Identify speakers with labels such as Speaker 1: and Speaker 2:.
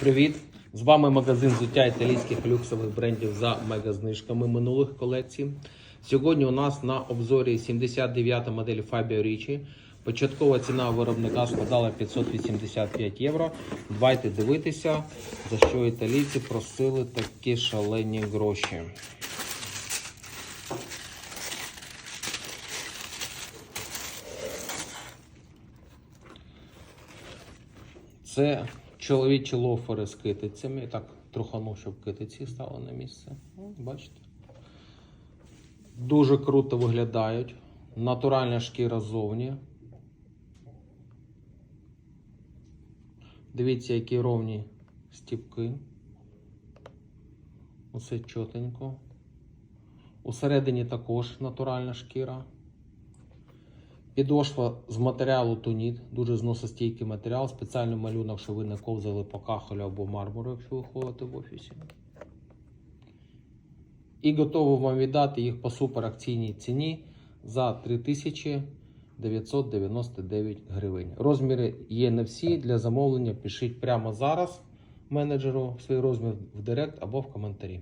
Speaker 1: Привіт! З вами магазин взуття італійських люксових брендів за мегазнижками минулих колекцій. Сьогодні у нас на обзорі 79 модель Fabio Ricci. Початкова ціна виробника складала 585 євро. Давайте дивитися, за що італійці просили такі шалені гроші. Це чоловічі лофери з китицями. Так, трухану, щоб китиці стали на місце. Бачите? Дуже круто виглядають. Натуральна шкіра ззовні. Дивіться, які ровні стіпки. Усе чотенько. Усередині також натуральна шкіра. Підошва з матеріалу туніт, дуже зносостійкий матеріал, спеціальний малюнок, що ви не ковзали по кахелю або мармуру, якщо ви ходите в офісі. І готово вам віддати їх по суперакційній ціні за 3999 гривень. Розміри є не всі. Для замовлення пишіть прямо зараз менеджеру свій розмір в директ або в коментарі.